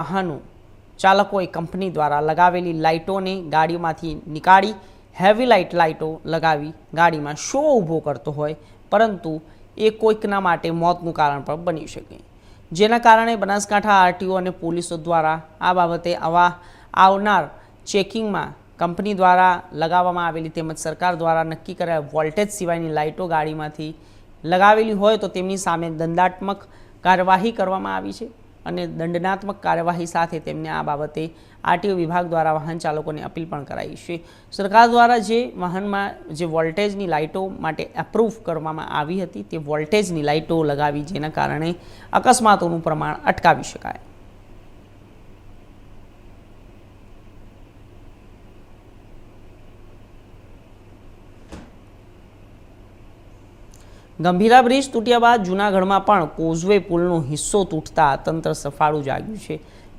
વાહનો ચાલકોએ કંપની દ્વારા લગાવેલી લાઇટોને ગાડીમાંથી નીકાળી હેવી લાઇટ લાઇટો લગાવી ગાડીમાં શો ઊભો કરતો હોય, પરંતુ એ કોઈકના માટે મોતનું કારણ પણ બની શકે. જેના કારણે બનાસકાંઠા આરટીઓ અને પોલીસો દ્વારા આ બાબતે આવા આવનાર ચેકિંગમાં કંપની દ્વારા લગાવવામાં આવેલી તેમજ સરકાર દ્વારા નક્કી કરાયેલ વોલ્ટેજ સિવાયની લાઇટો ગાડીમાંથી લગાવેલી હોય તો તેમની સામે દંડાત્મક કાર્યવાહી કરવામાં આવી છે. અને દંડનાત્મક કાર્યવાહી સાથે તેમને આ બાબતે આરટીઓ વિભાગ દ્વારા વાહન ચાલકોને અપીલ પણ કરાઈ છે. સરકાર દ્વારા જે વાહનમાં જે વોલ્ટેજની લાઇટો માટે એપ્રૂવ કરવામાં આવી હતી, તે વોલ્ટેજની લાઇટો લગાવી, જેના કારણે અકસ્માતોનું પ્રમાણ અટકાવી શકાય. ગંભીરા બ્રિજ તૂટ્યા બાદ જૂનાગઢમાં પણ કોઝવે પુલનો હિસ્સો તૂટતા તંત્ર સફાળું જાગ્યું છે.